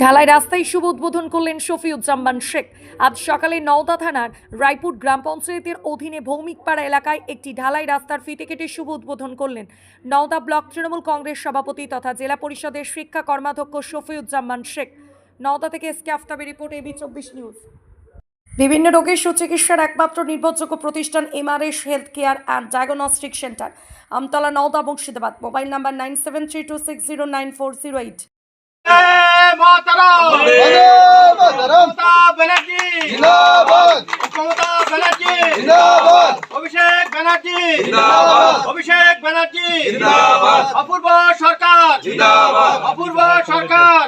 ঢালাই রাস্তায় শুভ উদ্বোধন করলেন শফিউজ্জামান শেখ। আজ সকালে নওদা থানার রায়পুর গ্রাম পঞ্চায়েতের অধীনে ভৌমিকপাড়া এলাকায় একটি ঢালাই রাস্তার ফিতে কেটে শুভ উদ্বোধন করলেন নওদা ব্লক তৃণমূল কংগ্রেস সভাপতি তথা জেলা পরিষদের শিক্ষা কর্মাধ্যক্ষ শফিউজ্জামান শেখ। নওদা থেকে স্ক্যাফতাবে রিপোর্ট এবি চব্বিশ নিউজ। বিভিন্ন রোগের সুচিকিৎসার একমাত্র নির্ভরযোগ্য প্রতিষ্ঠান MRS health care and diagnostic centre. Amtala Nawda Murshidabad. Mobile number nine seven three two six zero nine four zero eight. Mataram. Mamata Banerjee. Mamata Banerjee. Abhishek Banerjee. Abhishek Banerjee. Apurba Sarkar. Apurba Sarkar.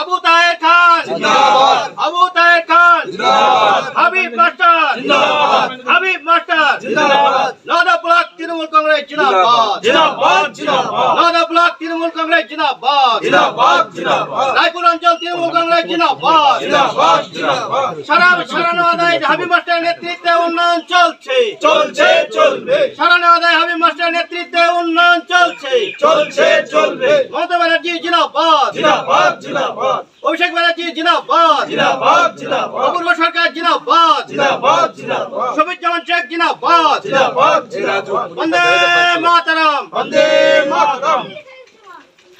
Abu Taher Khan. Abu Taher Khan. Habib master. Habib master জিন্দাবাদ Nawda block Trinamool Congress Nawda block Trinamool Congress জিন্দাবাদ। রায়পুর অঞ্চল তৃণমূল কংগ্রেস জিন্দাবাদ। সারা সারানো আদায় Habib master নেতৃত্বে উন্নয়ন চলছে। চলছে চলবে। সারানো আদায় হাবিব মাস্টার নেতৃত্বে উন্নয়ন চলছে। চলছে চলবে। মমতা ব্যানার্জি জিন্দাবাদ। জিন্দাবাদ জিন্দাবাদ। অভিষেক ব্যানার্জি জিনাবাদ জিনাবাদ জিনাবাদ অপূর্ব সরকার জিনাবাদ জিনাবাদ জিনাবাদ সবিত জামান শেখ জিনাবাদ জিনাবাদ জিনাবাদ বন্দে মাতারাম। বন্দে মাতরম।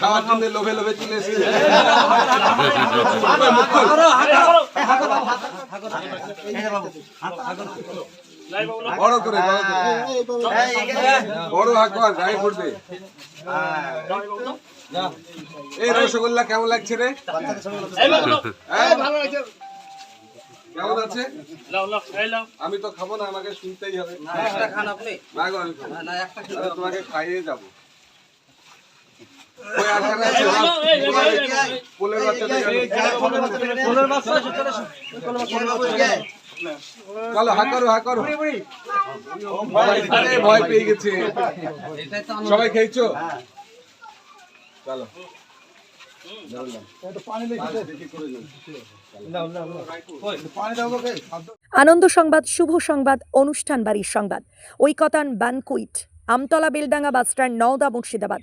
খাওয়ার লোভে লোভে চলে এসেছে। বড় করে বড় বড় গায়ে পড়বে এই রসগোল্লা কেমন লাগছে রে? হ্যাঁ? কেমন আছে? আমি তো খাব না আমাকে শুনতেই হবে। না তোমাকে খাইয়ে যাব। ভয় পেয়ে গেছে সবাই খেয়েছো চলো আনন্দ সংবাদ, শুভ সংবাদ, অনুষ্ঠান বাড়ির সংবাদ। Oikotan banquet, Amtala Beldanga bus stand Nawda Murshidabad.